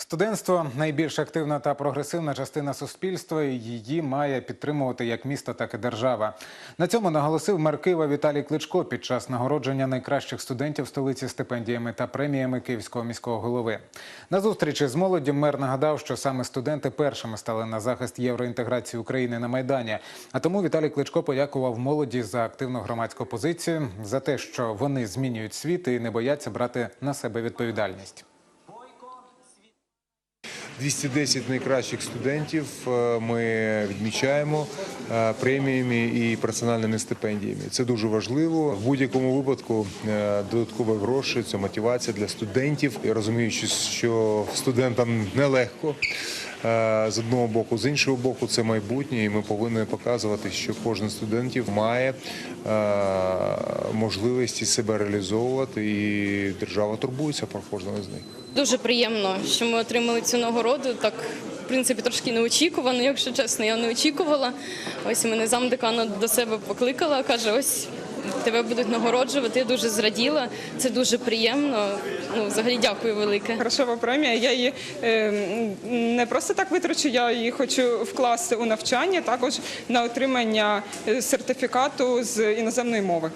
Студентство найбільш активна та прогресивна частина суспільства. і Її має підтримувати як місто, так і держава. На цьому наголосив мер Києва Віталій Кличко під час нагородження найкращих студентів столиці стипендіями та преміями Київського міського голови. На зустрічі з молоддю мер нагадав, що саме студенти першими стали на захист євроінтеграції України на майдані. А тому Віталій Кличко подякував молоді за активну громадську позицію, за те, що вони змінюють світ і не бояться брати на себе відповідальність. 210 найкращих студентів е, ми відмічаємо е, преміями і персональними стипендіями. Це дуже важливо. В будь-якому випадку е, додаткові гроші це мотивація для студентів. Я розумію, що- студентам нелегко. З одного боку, з іншого боку, це майбутнє, і ми повинні показувати, що кожен студентів має можливості себе реалізовувати, і держава турбується про кожного з них. Дуже приємно, що ми отримали цю нагороду. Так, в принципі, трошки неочікувано, якщо чесно, я не очікувала. Ось мене замдекана до себе покликала, каже: ось тебе будуть нагороджувати. Я дуже зраділа. Це дуже приємно. Ну, взагалі, дякую велике. Грошова премія. Я її е, не просто так витрачу, я її хочу вкласти у навчання, також на отримання е, сертифікату з іноземної мови.